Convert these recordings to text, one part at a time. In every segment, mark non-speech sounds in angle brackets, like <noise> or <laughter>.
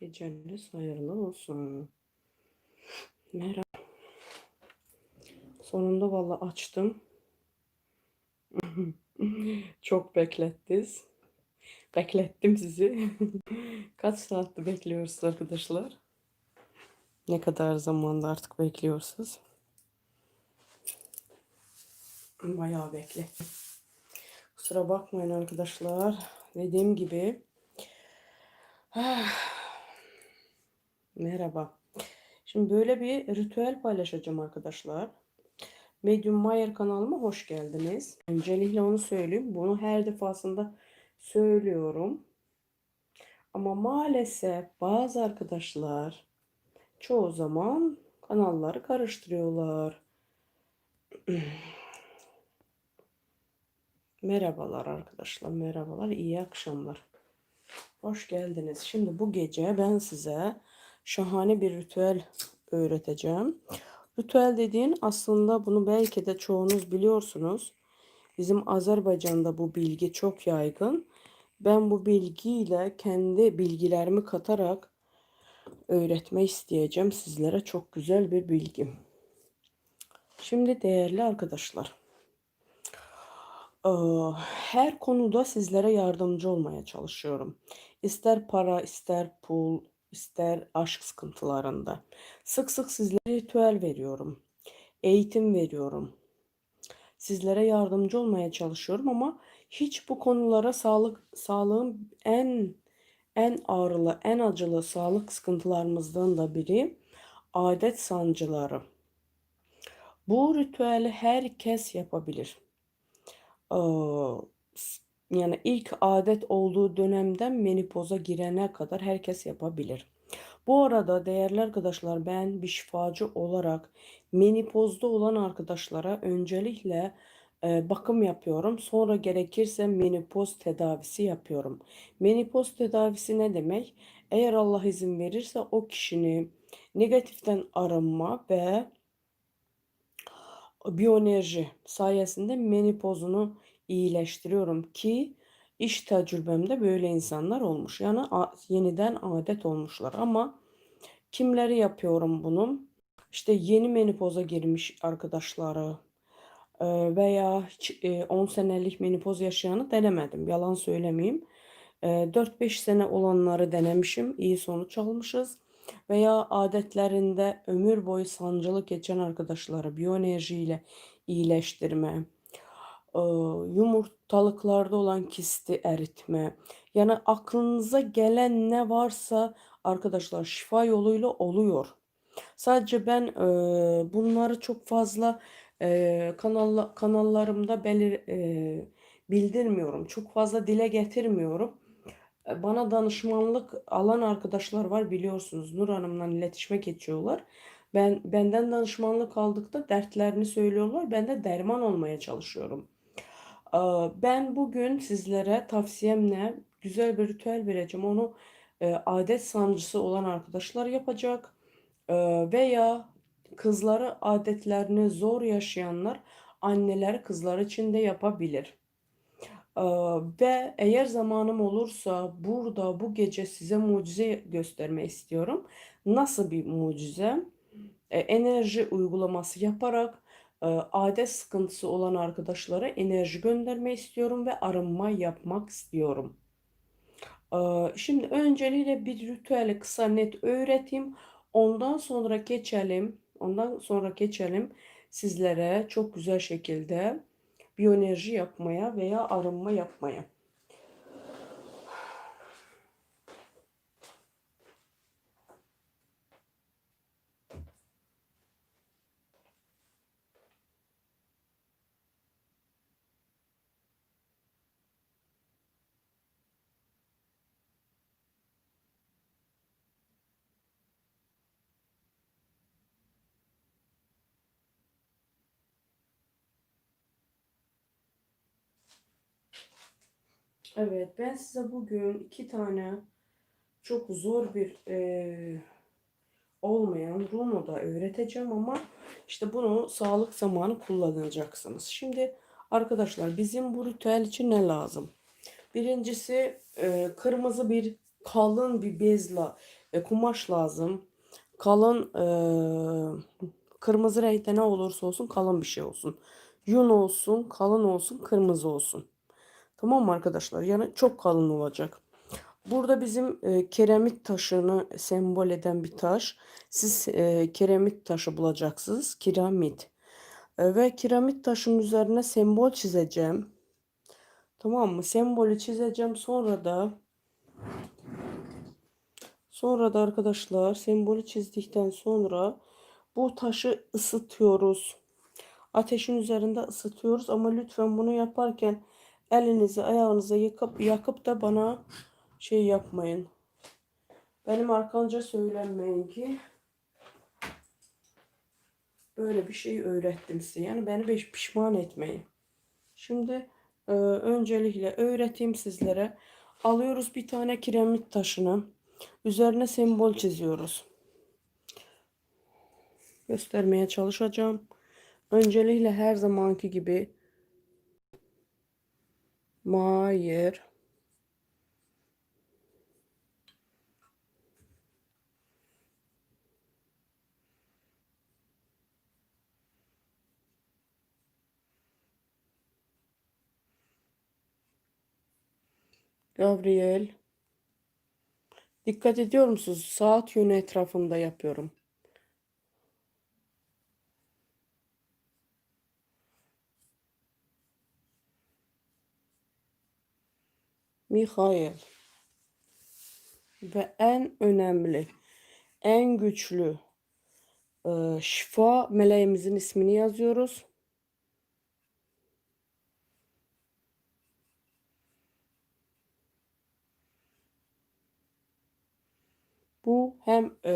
Geceniz hayırlı olsun. Merhaba. Sonunda valla açtım. <laughs> Çok beklettiniz. Beklettim sizi. <laughs> Kaç saatte bekliyorsunuz arkadaşlar? Ne kadar zamanda artık bekliyorsunuz? Bayağı beklettim. Kusura bakmayın arkadaşlar. Dediğim gibi <sighs> Merhaba. Şimdi böyle bir ritüel paylaşacağım arkadaşlar. Medium Mayer kanalıma hoş geldiniz. Öncelikle onu söyleyeyim. Bunu her defasında söylüyorum. Ama maalesef bazı arkadaşlar çoğu zaman kanalları karıştırıyorlar. <clears throat> Merhabalar arkadaşlar, merhabalar, iyi akşamlar. Hoş geldiniz. Şimdi bu gece ben size şahane bir ritüel öğreteceğim. Ritüel dediğin aslında bunu belki de çoğunuz biliyorsunuz. Bizim Azerbaycan'da bu bilgi çok yaygın. Ben bu bilgiyle kendi bilgilerimi katarak öğretme isteyeceğim sizlere çok güzel bir bilgi. Şimdi değerli arkadaşlar, her konuda sizlere yardımcı olmaya çalışıyorum. İster para, ister pul, ister aşk sıkıntılarında. Sık sık sizlere ritüel veriyorum. Eğitim veriyorum. Sizlere yardımcı olmaya çalışıyorum ama hiç bu konulara sağlık sağlığın en en ağrılı, en acılı sağlık sıkıntılarımızdan da biri adet sancıları. Bu ritüeli herkes yapabilir. Ee, yani ilk adet olduğu dönemden menopoza girene kadar herkes yapabilir. Bu arada değerli arkadaşlar ben bir şifacı olarak menopozda olan arkadaşlara öncelikle e, bakım yapıyorum. Sonra gerekirse menopoz tedavisi yapıyorum. Menopoz tedavisi ne demek? Eğer Allah izin verirse o kişinin negatiften arınma ve biyoenerji sayesinde menopozunu iyileştiriyorum ki iş tecrübemde böyle insanlar olmuş. Yani yeniden adet olmuşlar ama kimleri yapıyorum bunu? İşte yeni menopoza girmiş arkadaşları veya hiç 10 senelik menopoz yaşayanı denemedim. Yalan söylemeyeyim. 4-5 sene olanları denemişim. iyi sonuç almışız. Veya adetlerinde ömür boyu sancılı geçen arkadaşları biyoenerjiyle iyileştirme, yumurtalıklarda olan kisti eritme. Yani aklınıza gelen ne varsa arkadaşlar şifa yoluyla oluyor. Sadece ben bunları çok fazla e, kanal, kanallarımda belir, bildirmiyorum. Çok fazla dile getirmiyorum. Bana danışmanlık alan arkadaşlar var biliyorsunuz. Nur Hanım'la iletişime geçiyorlar. Ben benden danışmanlık aldıkta dertlerini söylüyorlar. Ben de derman olmaya çalışıyorum. Ben bugün sizlere tavsiyemle güzel bir ritüel vereceğim. Onu adet sancısı olan arkadaşlar yapacak veya kızları adetlerini zor yaşayanlar anneler kızlar için de yapabilir. Ve eğer zamanım olursa burada bu gece size mucize göstermek istiyorum. Nasıl bir mucize? Enerji uygulaması yaparak adet sıkıntısı olan arkadaşlara enerji gönderme istiyorum ve arınma yapmak istiyorum. Şimdi öncelikle bir ritüeli kısa net öğreteyim. Ondan sonra geçelim. Ondan sonra geçelim sizlere çok güzel şekilde biyoenerji yapmaya veya arınma yapmaya. Evet ben size bugün iki tane çok zor bir e, olmayan runo da öğreteceğim ama işte bunu sağlık zamanı kullanacaksınız. Şimdi arkadaşlar bizim bu ritüel için ne lazım? Birincisi e, kırmızı bir kalın bir bezle e, kumaş lazım. Kalın e, kırmızı renkte ne olursa olsun kalın bir şey olsun. Yun olsun, kalın olsun, kırmızı olsun. Tamam mı arkadaşlar? Yani çok kalın olacak. Burada bizim e, keremit taşını sembol eden bir taş. Siz e, keremit taşı bulacaksınız. Kiramit. E, ve kiramit taşının üzerine sembol çizeceğim. Tamam mı? Sembolü çizeceğim. Sonra da sonra da arkadaşlar sembolü çizdikten sonra bu taşı ısıtıyoruz. Ateşin üzerinde ısıtıyoruz ama lütfen bunu yaparken elinizi ayağınızı yakıp yakıp da bana şey yapmayın. Benim arkanca söylenmeyin ki böyle bir şey öğrettim size. Yani beni beş pişman etmeyin. Şimdi e, öncelikle öğreteyim sizlere. Alıyoruz bir tane kiremit taşını. Üzerine sembol çiziyoruz. Göstermeye çalışacağım. Öncelikle her zamanki gibi Mayer Gabriel. Dikkat ediyor musunuz? Saat yönü etrafında yapıyorum. Mihail. Ve en önemli, en güçlü e, şifa meleğimizin ismini yazıyoruz. Bu hem e,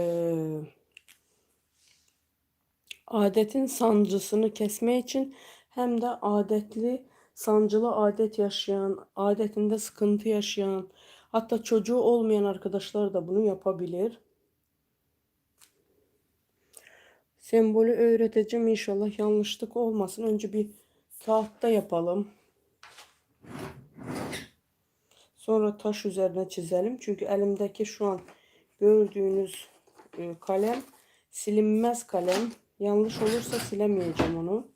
adetin sancısını kesme için hem de adetli sancılı adet yaşayan, adetinde sıkıntı yaşayan, hatta çocuğu olmayan arkadaşlar da bunu yapabilir. Sembolü öğreteceğim inşallah yanlışlık olmasın. Önce bir kağıtta yapalım. Sonra taş üzerine çizelim. Çünkü elimdeki şu an gördüğünüz e, kalem silinmez kalem. Yanlış olursa silemeyeceğim onu.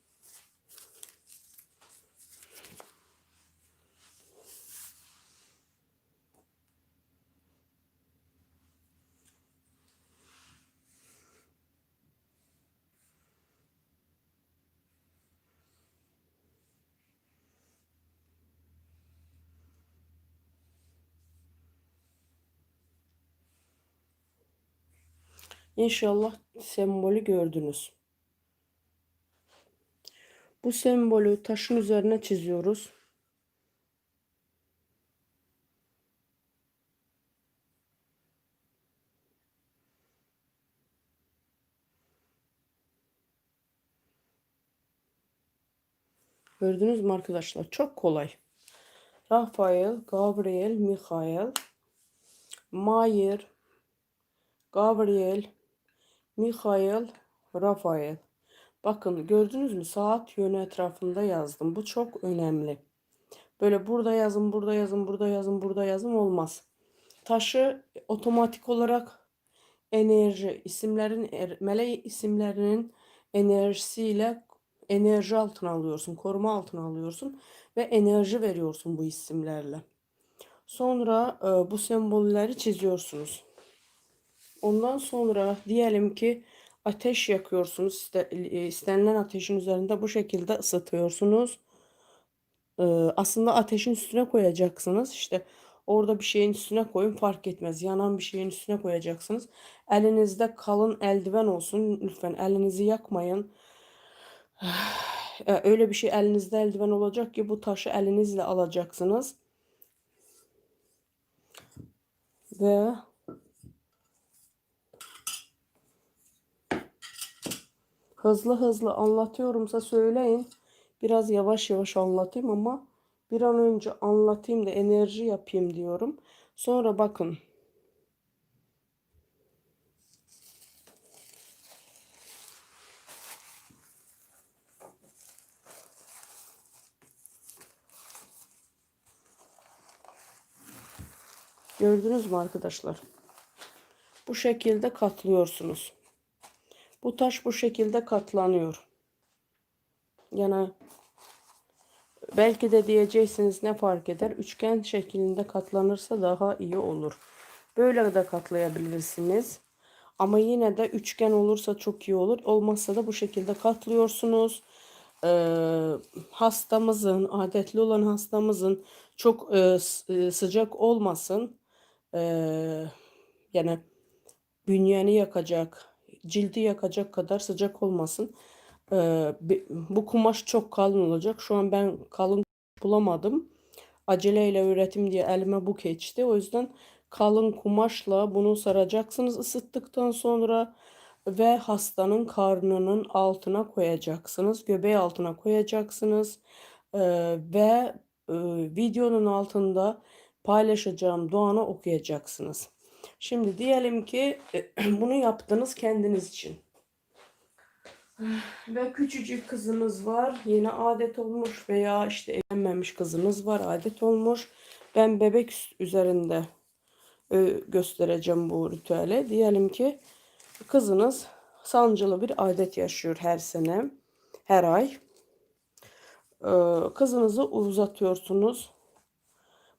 İnşallah sembolü gördünüz. Bu sembolü taşın üzerine çiziyoruz. Gördünüz mü arkadaşlar? Çok kolay. Rafael, Gabriel, Michael, Mayer, Gabriel, Michael, Rafael. Bakın gördünüz mü? Saat yönü etrafında yazdım. Bu çok önemli. Böyle burada yazın, burada yazın, burada yazın, burada yazın olmaz. Taşı otomatik olarak enerji, isimlerin, er, meleği isimlerinin enerjisiyle enerji altına alıyorsun, koruma altına alıyorsun ve enerji veriyorsun bu isimlerle. Sonra e, bu sembolleri çiziyorsunuz. Ondan sonra diyelim ki ateş yakıyorsunuz. E, istenilen ateşin üzerinde bu şekilde ısıtıyorsunuz. E, aslında ateşin üstüne koyacaksınız. İşte orada bir şeyin üstüne koyun fark etmez. Yanan bir şeyin üstüne koyacaksınız. Elinizde kalın eldiven olsun. Lütfen elinizi yakmayın. <sighs> E, öyle bir şey elinizde eldiven olacak ki bu taşı elinizle alacaksınız. Ve hızlı hızlı anlatıyorumsa söyleyin. Biraz yavaş yavaş anlatayım ama bir an önce anlatayım da enerji yapayım diyorum. Sonra bakın Gördünüz mü arkadaşlar? Bu şekilde katlıyorsunuz. Bu taş bu şekilde katlanıyor. Yani belki de diyeceksiniz ne fark eder? Üçgen şeklinde katlanırsa daha iyi olur. Böyle de katlayabilirsiniz. Ama yine de üçgen olursa çok iyi olur. Olmazsa da bu şekilde katlıyorsunuz. Ee, hastamızın, adetli olan hastamızın çok e, e, sıcak olmasın. Ee, yani bünyeni yakacak, cildi yakacak kadar sıcak olmasın. Ee, bu kumaş çok kalın olacak. Şu an ben kalın bulamadım. Aceleyle üretim diye elime bu geçti. O yüzden kalın kumaşla bunu saracaksınız ısıttıktan sonra ve hastanın karnının altına koyacaksınız. Göbeği altına koyacaksınız. Ee, ve e, videonun altında paylaşacağım duanı okuyacaksınız. Şimdi diyelim ki <clears throat> bunu yaptınız kendiniz için. <sighs> Ve küçücük kızınız var. Yeni adet olmuş veya işte evlenmemiş kızınız var. Adet olmuş. Ben bebek üzerinde göstereceğim bu ritüeli. Diyelim ki kızınız sancılı bir adet yaşıyor her sene, her ay. Kızınızı uzatıyorsunuz.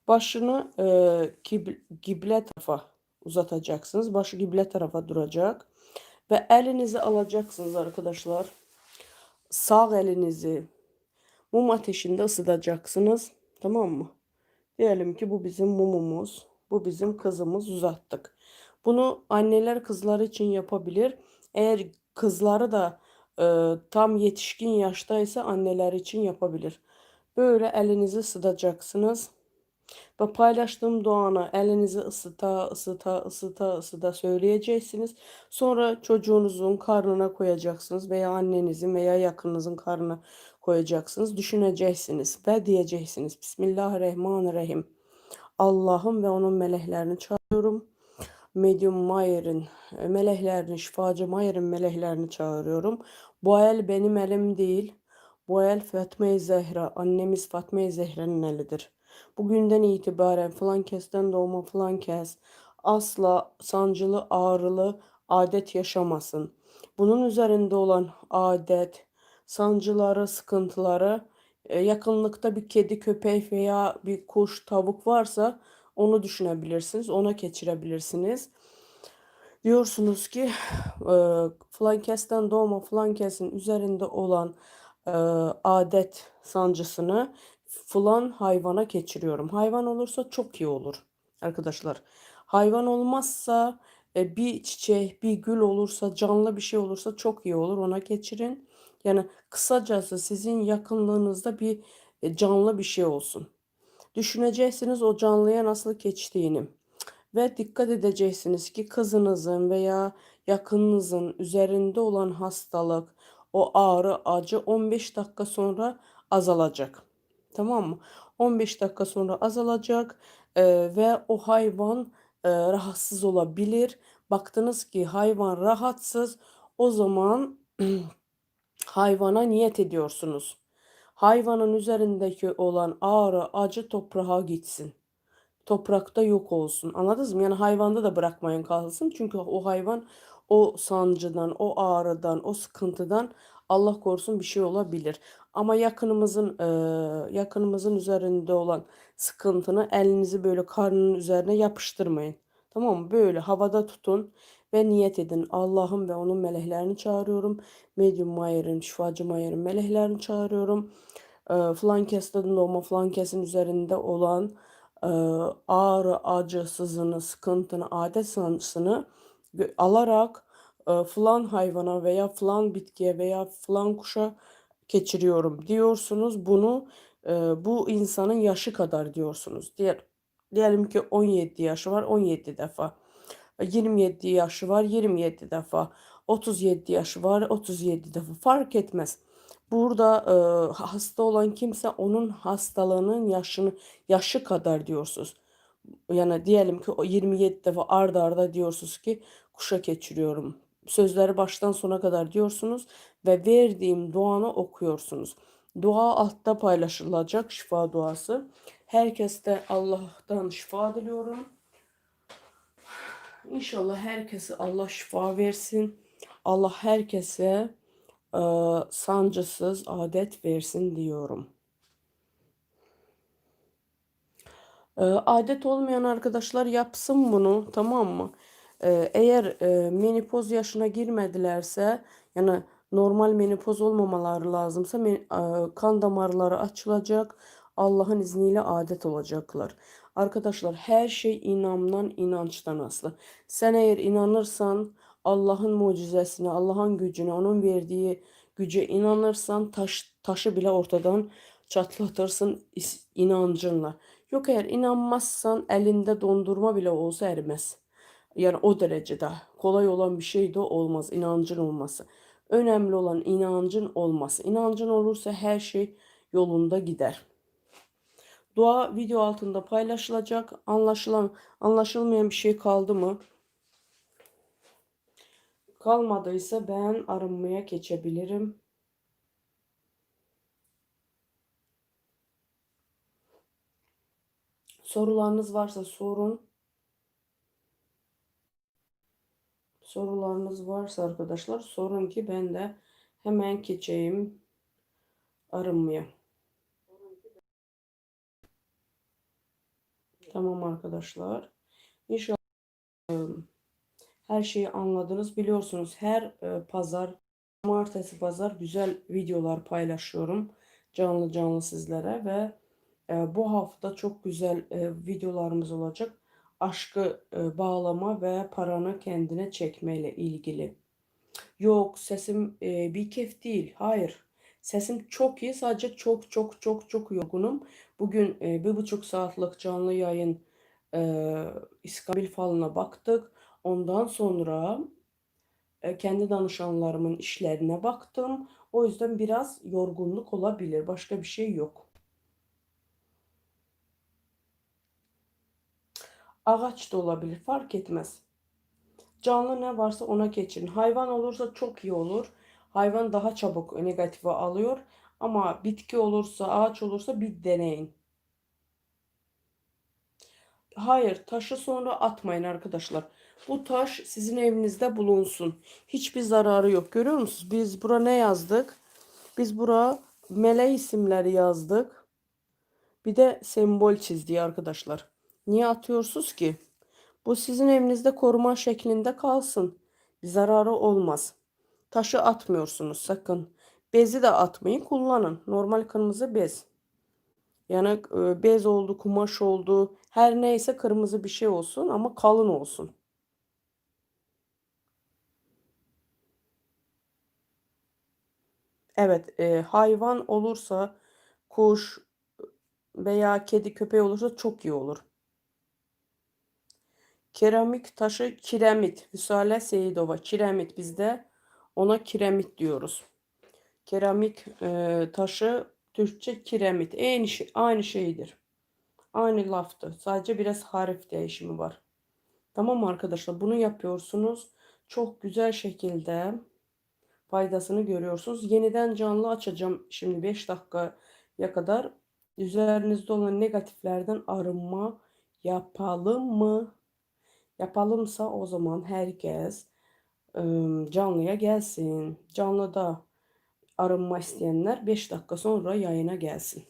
Başını gible tarafa uzatacaksınız. Başı gible tarafa duracak. Ve elinizi alacaksınız arkadaşlar. Sağ elinizi mum ateşinde ısıtacaksınız. Tamam mı? Diyelim ki bu bizim mumumuz. Bu bizim kızımız uzattık. Bunu anneler kızları için yapabilir. Eğer kızları da e, tam yetişkin yaştaysa anneler için yapabilir. Böyle elinizi ısıtacaksınız. Ve paylaştığım duanı elinizi ısıta ısıta ısıta ısıta söyleyeceksiniz. Sonra çocuğunuzun karnına koyacaksınız veya annenizin veya yakınınızın karnına koyacaksınız. Düşüneceksiniz ve diyeceksiniz. Bismillahirrahmanirrahim. Allah'ım ve onun meleklerini çağırıyorum. Medium Mayer'in e, meleklerini, şifacı Mayer'in meleklerini çağırıyorum. Bu el benim elim değil. Bu el Fatma-i Zehra, annemiz Fatma-i Zehra'nın elidir. Bugünden itibaren falan kesten doğma falan kes asla sancılı ağrılı adet yaşamasın. Bunun üzerinde olan adet, sancıları, sıkıntıları e, yakınlıkta bir kedi, köpek veya bir kuş, tavuk varsa onu düşünebilirsiniz. Ona geçirebilirsiniz. Diyorsunuz ki e, flankesten doğma flankesin üzerinde olan e, adet sancısını falan hayvana geçiriyorum. Hayvan olursa çok iyi olur arkadaşlar. Hayvan olmazsa e, bir çiçek, bir gül olursa, canlı bir şey olursa çok iyi olur. Ona geçirin. Yani kısacası sizin yakınlığınızda bir e, canlı bir şey olsun. Düşüneceksiniz o canlıya nasıl geçtiğini. Ve dikkat edeceksiniz ki kızınızın veya yakınınızın üzerinde olan hastalık, o ağrı, acı 15 dakika sonra azalacak. Tamam mı? 15 dakika sonra azalacak e, ve o hayvan e, rahatsız olabilir. Baktınız ki hayvan rahatsız o zaman <clears throat> hayvana niyet ediyorsunuz. Hayvanın üzerindeki olan ağrı, acı toprağa gitsin. Toprakta yok olsun. Anladınız mı? Yani hayvanda da bırakmayın kalsın. Çünkü o hayvan o sancıdan, o ağrıdan, o sıkıntıdan Allah korusun bir şey olabilir. Ama yakınımızın e, yakınımızın üzerinde olan sıkıntını elinizi böyle karnının üzerine yapıştırmayın. Tamam mı? Böyle havada tutun ve niyet edin. Allah'ım ve onun meleklerini çağırıyorum. Medium Mayer'in, şifacı Mayer'in meleklerini çağırıyorum. E, flankes'ten doğma flankesin üzerinde olan e, ağrı, acı, sızını, sıkıntını, adet sancısını alarak e, falan hayvana veya falan bitkiye veya falan kuşa geçiriyorum diyorsunuz. Bunu e, bu insanın yaşı kadar diyorsunuz. Diğer diyelim ki 17 yaşı var 17 defa. 27 yaşı var 27 defa. 37 yaşı var 37 defa. Fark etmez. Burada e, hasta olan kimse onun hastalığının yaşını yaşı kadar diyorsunuz. Yani diyelim ki o 27 defa arda arda diyorsunuz ki kuşa geçiriyorum sözleri baştan sona kadar diyorsunuz ve verdiğim duanı okuyorsunuz. Dua altta paylaşılacak şifa duası. Herkeste Allah'tan şifa diliyorum. İnşallah herkese Allah şifa versin. Allah herkese e, sancısız adet versin diyorum. E, adet olmayan arkadaşlar yapsın bunu tamam mı? E, eğer e, menopoz yaşına girmedilerse yani normal menopoz olmamaları lazımsa e, kan damarları açılacak. Allah'ın izniyle adet olacaklar. Arkadaşlar her şey inandan, inançtan aslı. Sen eğer inanırsan Allah'ın mucizesine, Allah'ın gücüne, onun verdiği güce inanırsan taş, taşı bile ortadan çatlatırsın inancınla. Yok eğer inanmazsan elinde dondurma bile olsa erimez. Yani o derecede kolay olan bir şey de olmaz inancın olması. Önemli olan inancın olması. İnancın olursa her şey yolunda gider. Dua video altında paylaşılacak. Anlaşılan, anlaşılmayan bir şey kaldı mı? Kalmadıysa ben arınmaya geçebilirim. Sorularınız varsa sorun. Sorularınız varsa arkadaşlar sorun ki ben de hemen geçeyim arınmaya. Tamam arkadaşlar. İnşallah her şeyi anladınız. Biliyorsunuz her e, pazar, cumartesi pazar güzel videolar paylaşıyorum. Canlı canlı sizlere ve e, bu hafta çok güzel e, videolarımız olacak. Aşkı bağlama ve paranı kendine çekmeyle ilgili. Yok sesim bir kef değil. Hayır. Sesim çok iyi. Sadece çok çok çok çok yorgunum. Bugün e, bir buçuk saatlik canlı yayın e, İskambil falına baktık. Ondan sonra e, kendi danışanlarımın işlerine baktım. O yüzden biraz yorgunluk olabilir. Başka bir şey yok. Ağaç da olabilir. Fark etmez. Canlı ne varsa ona geçin. Hayvan olursa çok iyi olur. Hayvan daha çabuk negatife alıyor. Ama bitki olursa, ağaç olursa bir deneyin. Hayır, taşı sonra atmayın arkadaşlar. Bu taş sizin evinizde bulunsun. Hiçbir zararı yok. Görüyor musunuz? Biz bura ne yazdık? Biz bura mele isimleri yazdık. Bir de sembol çizdi arkadaşlar. Niye atıyorsunuz ki? Bu sizin evinizde koruma şeklinde kalsın. Bir zararı olmaz. Taşı atmıyorsunuz sakın. Bezi de atmayın kullanın. Normal kırmızı bez. Yani e, bez oldu, kumaş oldu. Her neyse kırmızı bir şey olsun ama kalın olsun. Evet, e, hayvan olursa kuş veya kedi köpeği olursa çok iyi olur. Keramik taşı kiremit. Hüsale Seyidova. Kiremit bizde ona kiremit diyoruz. Keramik e, taşı Türkçe kiremit. Aynı, şey, aynı şeydir. Aynı laftı. Sadece biraz harf değişimi var. Tamam arkadaşlar? Bunu yapıyorsunuz. Çok güzel şekilde faydasını görüyorsunuz. Yeniden canlı açacağım şimdi 5 dakikaya kadar. Üzerinizde olan negatiflerden arınma yapalım mı? Yapalımsa o zaman herkes canlıya gelsin. Canlıda arınma isteyenler 5 dakika sonra yayına gelsin.